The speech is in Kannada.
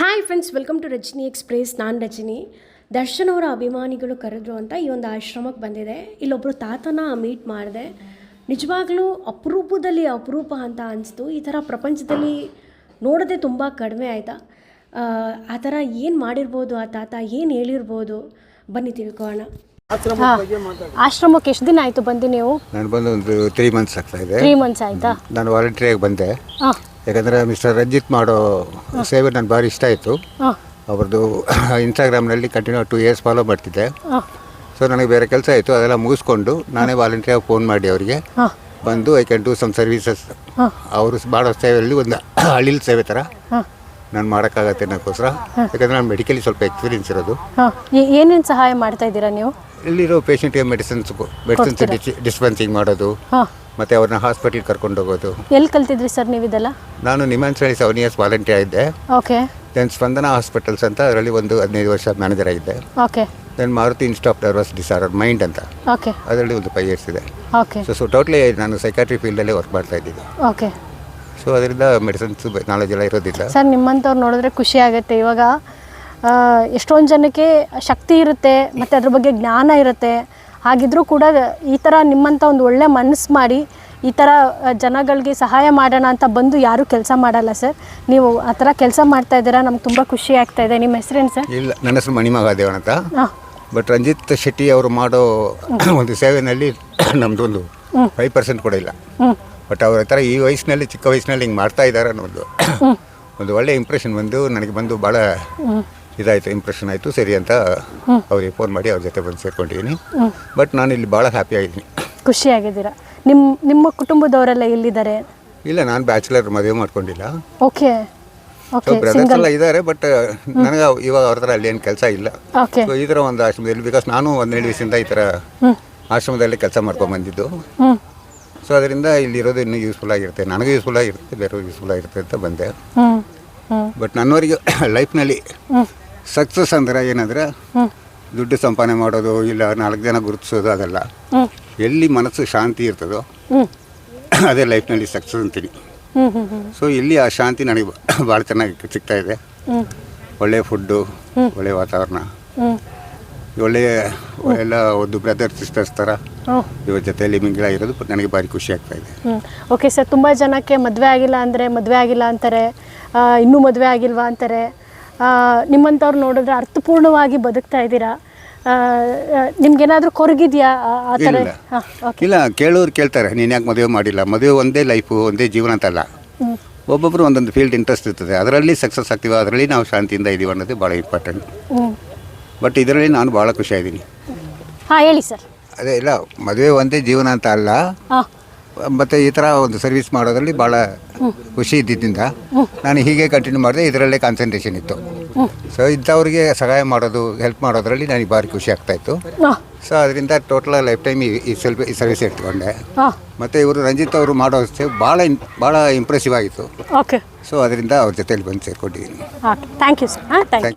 Hi friends welcome to Rajani express ನಾನು ರಜನಿ. ದರ್ಶನ್ ಅವರ ಅಭಿಮಾನಿಗಳು ಕರೆದ್ರು ಅಂತ ಈ ಒಂದು ಆಶ್ರಮಕ್ಕೆ ಬಂದಿದೆ. ಇಲ್ಲೊಬ್ಬರು ತಾತನ ಮೀಟ್ ಮಾಡಿದೆ. ನಿಜವಾಗ್ಲೂ ಅಪರೂಪದಲ್ಲಿ ಅಪರೂಪ ಅಂತ ಅನಿಸ್ತು. ಈ ಥರ ಪ್ರಪಂಚದಲ್ಲಿ ನೋಡೋದೇ ತುಂಬ ಕಡಿಮೆ ಆಯಿತಾ? ಆ ಥರ ಏನು ಮಾಡಿರ್ಬೋದು ಆ ತಾತ? ಏನು ಹೇಳಿರ್ಬೋದು? ಬನ್ನಿ ತಿಳ್ಕೊಳ್ಳೋಣ. ಆಶ್ರಮಕ್ಕೆ ಎಷ್ಟು ದಿನ ಆಯಿತು ಬಂದು ನೀವು? ನಾನು ಬಂದು ಒಂದು ತ್ರೀ ಮಂತ್ಸ್ ಆಗ್ತಾ ಇದೆ. ತ್ರೀ ಮಂತ್ಸ್ ಆಯಿತಾ? ನಾನು ವಾಲಂಟ್ರಿಯಾಗಿ ಬಂದೆ. ಹಾಂ. ಯಾಕಂದರೆ ಮಿಸ್ಟರ್ ರಂಜಿತ್ ಮಾಡೋ ಸೇವೆ ನನಗೆ ಭಾರಿ ಇಷ್ಟ ಆಯಿತು. ಅವ್ರದ್ದು ಇನ್ಸ್ಟಾಗ್ರಾಮ್ನಲ್ಲಿ ಕಂಟಿನ್ಯೂ ಟು ಇಯರ್ಸ್ ಫಾಲೋ ಮಾಡ್ತಿದ್ದೆ. ಸೊ ನನಗೆ ಬೇರೆ ಕೆಲಸ ಆಯಿತು ಅದೆಲ್ಲ ಮುಗಿಸ್ಕೊಂಡು ನಾನೇ ವಾಲಂಟಿಯರ್ ಫೋನ್ ಮಾಡಿ ಅವರಿಗೆ. ಬಂದು I can do some services ಅವರು ಮಾಡೋ ಸೇವೆಯಲ್ಲಿ ಒಂದು ಹಳ್ಳಿಲಿ ಸೇವೆ ಥರ ನಾನು ಮಾಡೋಕ್ಕಾಗತ್ತೆ ಅನ್ನೋಕ್ಕೋಸ್ಕರ. ಯಾಕಂದರೆ ನಾನು ಮೆಡಿಕಲಿ ಸ್ವಲ್ಪ ಎಕ್ಸ್ಪೀರಿಯನ್ಸ್ ಇರೋದು. ಏನೇನು ಸಹಾಯ ಮಾಡ್ತಾ ಇದ್ದೀರಾ ನೀವು? ಇಲ್ಲಿರೋ ಪೇಷಂಟ್ಗೆ ಮೆಡಿಸಿನ್ಸ್ ಮೆಡಿಸಿನ್ಸ್ ಡಿಸ್ಪೆನ್ಸಿಂಗ್ ಮಾಡೋದು. ಮತ್ತು ಅವ್ರನ್ನ ಹಾಸ್ಪಿಟಲ್ ಕರ್ಕೊಂಡು ಹೋಗೋದು. ಎಲ್ಲಿ ಕಲ್ತಿದ್ರಿ ಸರ್ ನೀವು ಇದೆಲ್ಲ? ನಾನು ಸರಿ ಸೆವೆನ್ ಇಯರ್ಸ್ ವಾಲಂಟಿಯರ್ ಇದ್ದೆ. ಓಕೆ ದೆನ್ ಸ್ಪಂದನ ಹಾಸ್ಪಿಟಲ್ಸ್ ಅಂತ ಅದರಲ್ಲಿ ಒಂದು ಹದಿನೈದು ವರ್ಷ ಮ್ಯಾನೇಜರ್ ಆಗಿದ್ದೆ. ಓಕೆ ದೆನ್ ಮಾರುತಿ ಇನ್ಸ್ಟಾಪ್ ನರ್ವಸ್ ಡಿಸಾರ್ಡರ್ ಮೈಂಡ್ ಅಂತ. ಓಕೆ ಅದರಲ್ಲಿ ಒಂದು ಫೈವ್ ಇಯರ್ಸ್ ಇದೆ. ಓಕೆ ಸೊ ಸೊ ಟೋಟ್ಲಿ ನಾನು ಸೈಕಾಟ್ರಿ ಫೀಲ್ಡಲ್ಲೇ ವರ್ಕ್ ಮಾಡ್ತಾ ಇದ್ದಿದ್ದು ಓಕೆ ಸೊ ಅದರಿಂದ ಮೆಡಿಸಿನ್ಸ್ ನಾಲೆಜ್ ಎಲ್ಲ ಇರೋದಿಲ್ಲ. ಸರ್ ನಿಮ್ಮಂಥವ್ರು ನೋಡಿದ್ರೆ ಖುಷಿ ಆಗುತ್ತೆ. ಇವಾಗ ಎಷ್ಟೊಂದು ಜನಕ್ಕೆ ಶಕ್ತಿ ಇರುತ್ತೆ ಮತ್ತು ಅದ್ರ ಬಗ್ಗೆ ಜ್ಞಾನ ಇರುತ್ತೆ. ಹಾಗಿದ್ರೂ ಕೂಡ ಈ ಥರ ನಿಮ್ಮಂಥ ಒಂದು ಒಳ್ಳೆ ಮನಸ್ಸು ಮಾಡಿ ಈ ಥರ ಜನಗಳಿಗೆ ಸಹಾಯ ಮಾಡೋಣ ಅಂತ ಬಂದು ಯಾರೂ ಕೆಲಸ ಮಾಡಲ್ಲ ಸರ್. ನೀವು ಆ ಥರ ಕೆಲಸ ಮಾಡ್ತಾ ಇದ್ದೀರಾ ನಮ್ಗೆ ತುಂಬ ಖುಷಿ ಆಗ್ತಾ ಇದೆ. ನಿಮ್ಮ ಹೆಸರೇನು ಸರ್? ಇಲ್ಲ ನನ್ನ ಹೆಸರು ಮಣಿಮಹಾದೇವನ್ ಅಂತ. ಬಟ್ ರಂಜಿತ್ ಶೆಟ್ಟಿ ಅವರು ಮಾಡೋ ಒಂದು ಸೇವೆನಲ್ಲಿ ನಮ್ಮದೊಂದು ಫೈವ್ ಪರ್ಸೆಂಟ್ ಕೂಡ ಇಲ್ಲ. ಬಟ್ ಅವ್ರ ಹತ್ರ ಈ ವಯಸ್ಸಿನಲ್ಲಿ ಚಿಕ್ಕ ವಯಸ್ಸಿನಲ್ಲಿ ಹಿಂಗೆ ಮಾಡ್ತಾ ಇದ್ದಾರೆ ಅನ್ನೋದು ಒಂದು ಒಳ್ಳೆ ಇಂಪ್ರೆಷನ್ ಬಂದು ನನಗೆ ಬಂದು ಭಾಳ ಇದಾಯಿತು ಇಂಪ್ರೆಷನ್ ಆಯಿತು ಸರಿ ಅಂತ ಅವ್ರಿಗೆ ಫೋನ್ ಮಾಡಿ ಅವ್ರ ಜೊತೆ ಬಂದು ಸೇರ್ಕೊಂಡಿದ್ದೀನಿ ಬಟ್ ನಾನು ಇಲ್ಲಿ ಭಾಳ ಹ್ಯಾಪಿ ಆಗಿದ್ದೀನಿ. ಖುಷಿಯಾಗಿದ್ದೀರಾ? ನಿಮ್ಮ ನಿಮ್ಮ ಕುಟುಂಬದವರೆಲ್ಲ ಎಲ್ಲಿದ್ದಾರೆ? ಇಲ್ಲ ನಾನು ಬ್ಯಾಚುಲರ್ ಮದುವೆ ಮಾಡ್ಕೊಂಡಿಲ್ಲ. ಓಕೆ ಬ್ರದರ್ಸ್ ಎಲ್ಲ ಇದ್ದಾರೆ ಬಟ್ ನನಗೆ ಇವಾಗ ಅವ್ರ ಹತ್ರ ಅಲ್ಲಿ ಏನು ಕೆಲಸ ಇಲ್ಲ. ಸೊ ಈ ಥರ ಒಂದು ಆಶ್ರಮದಲ್ಲಿ ಬಿಕಾಸ್ ನಾನು ಒಂದು ದಿವಸದಿಂದ ಈ ಥರ ಆಶ್ರಮದಲ್ಲಿ ಕೆಲಸ ಮಾಡ್ಕೊಂಡು ಬಂದಿದ್ದು. ಸೊ ಅದರಿಂದ ಇಲ್ಲಿರೋದು ಇನ್ನೂ ಯೂಸ್ಫುಲ್ ಆಗಿರುತ್ತೆ. ನನಗೂ ಯೂಸ್ಫುಲ್ ಆಗಿರುತ್ತೆ ಬೇರೆಯವ್ರಿಗೆ ಯೂಸ್ಫುಲ್ ಆಗಿರುತ್ತೆ ಅಂತ ಬಂದೆ. ಬಟ್ ನನ್ನವರಿಗೆ ಲೈಫ್ನಲ್ಲಿ ಸಕ್ಸಸ್ ಅಂದ್ರೆ ಏನಂದರೆ ದುಡ್ಡು ಸಂಪಾದನೆ ಮಾಡೋದು ಇಲ್ಲ ನಾಲ್ಕು ಜನ ಗುರುತಿಸೋದು ಅದೆಲ್ಲ. ಎಲ್ಲಿ ಮನಸ್ಸು ಶಾಂತಿ ಇರ್ತದೋ ಅದೇ ಲೈಫ್ನಲ್ಲಿ ಸಕ್ಸಸ್ ಅಂತೀನಿ. ಸೊ ಇಲ್ಲಿ ಆ ಶಾಂತಿ ನನಗೆ ಭಾಳ ಚೆನ್ನಾಗಿ ಸಿಗ್ತಾ ಇದೆ. ಒಳ್ಳೆ ಫುಡ್ಡು ಒಳ್ಳೆ ವಾತಾವರಣ. ಒಳ್ಳೆ ಒಳ್ಳೆಯ ಎಲ್ಲ ಒಂದು ಬ್ರದರ್ ಸಿಸ್ಟರ್ಸ್ ಥರ ಇವ್ರ ಜೊತೆಯಲ್ಲಿ ಮಿಂಗಳ ಇರೋದು ನನಗೆ ಭಾರಿ ಖುಷಿ ಆಗ್ತಾ ಇದೆ. ಓಕೆ ಸರ್ ತುಂಬ ಜನಕ್ಕೆ ಮದುವೆ ಆಗಿಲ್ಲ ಅಂದರೆ ಮದುವೆ ಆಗಿಲ್ಲ ಅಂತಾರೆ. ಇನ್ನೂ ಮದುವೆ ಆಗಿಲ್ವಾ ಅಂತಾರೆ. ನಿಮ್ಮಂಥವ್ರು ನೋಡಿದ್ರೆ ಅರ್ಥಪೂರ್ಣವಾಗಿ ಬದುಕ್ತಾ ಇದ್ದೀರಾ? ನಿಮ್ಗೇನಾದರೂ ಕೊರಗಿದೆಯಾ? ಆ ಥರ? ಇಲ್ಲ. ಕೇಳೋರು ಕೇಳ್ತಾರೆ ನೀನು ಯಾಕೆ ಮದುವೆ ಮಾಡಿಲ್ಲ? ಮದುವೆ ಒಂದೇ ಲೈಫು ಒಂದೇ ಜೀವನ ಅಂತಲ್ಲ ಒಬ್ಬೊಬ್ಬರು ಒಂದೊಂದು ಫೀಲ್ಡ್ ಇಂಟ್ರೆಸ್ಟ್ ಇರ್ತದೆ. ಅದರಲ್ಲಿ ಸಕ್ಸಸ್ ಆಗ್ತೀವಿ ಅದರಲ್ಲಿ ನಾವು ಶಾಂತಿಯಿಂದ ಇದೀವಿ ಅನ್ನೋದು ಭಾಳ ಇಂಪಾರ್ಟೆಂಟ್ ಬಟ್ ಇದರಲ್ಲಿ ನಾನು ಭಾಳ ಖುಷಿಯಾಗಿದ್ದೀನಿ. ಹಾಂ ಹೇಳಿ ಸರ್. ಅದೇ ಇಲ್ಲ ಮದುವೆ ಒಂದೇ ಜೀವನ ಅಂತ ಅಲ್ಲ. ಹಾಂ. ಮತ್ತು ಈ ಥರ ಒಂದು ಸರ್ವಿಸ್ ಮಾಡೋದ್ರಲ್ಲಿ ಭಾಳ ಖುಷಿ ಇದ್ದಿದ್ದರಿಂದ ನಾನು ಹೀಗೆ ಕಂಟಿನ್ಯೂ ಮಾಡಿದೆ ಇದರಲ್ಲೇ ಕಾನ್ಸಂಟ್ರೇಷನ್ ಇತ್ತು. ಸೊ ಇಂಥವ್ರಿಗೆ ಸಹಾಯ ಮಾಡೋದು ಹೆಲ್ಪ್ ಮಾಡೋದ್ರಲ್ಲಿ ನನಗೆ ಭಾರಿ ಖುಷಿ ಆಗ್ತಾಯಿತ್ತು ಇತ್ತು. ಸೊ ಅದರಿಂದ ಟೋಟಲ್ ಲೈಫ್ ಟೈಮ್ ಈ ಸೆಲ್ಫ್ ಈ ಸರ್ವಿಸ್ ಇಟ್ಕೊಂಡೆ. ಮತ್ತೆ ಇವರು ರಂಜಿತ್ ಅವರು ಮಾಡೋ ಬಹಳ ಭಾಳ ಇನ್ ಭಾಳ ಇಂಪ್ರೆಸಿವ್ ಆಗಿತ್ತು. ಓಕೆ ಸೊ ಅದರಿಂದ ಅವ್ರ ಜೊತೆಯಲ್ಲಿ ಬಂದು ಸೇರ್ಕೊಂಡಿದ್ದೀನಿ. ಥ್ಯಾಂಕ್ ಯು ಸರ್ ಹಾಂ ಥ್ಯಾಂಕ್ ಯು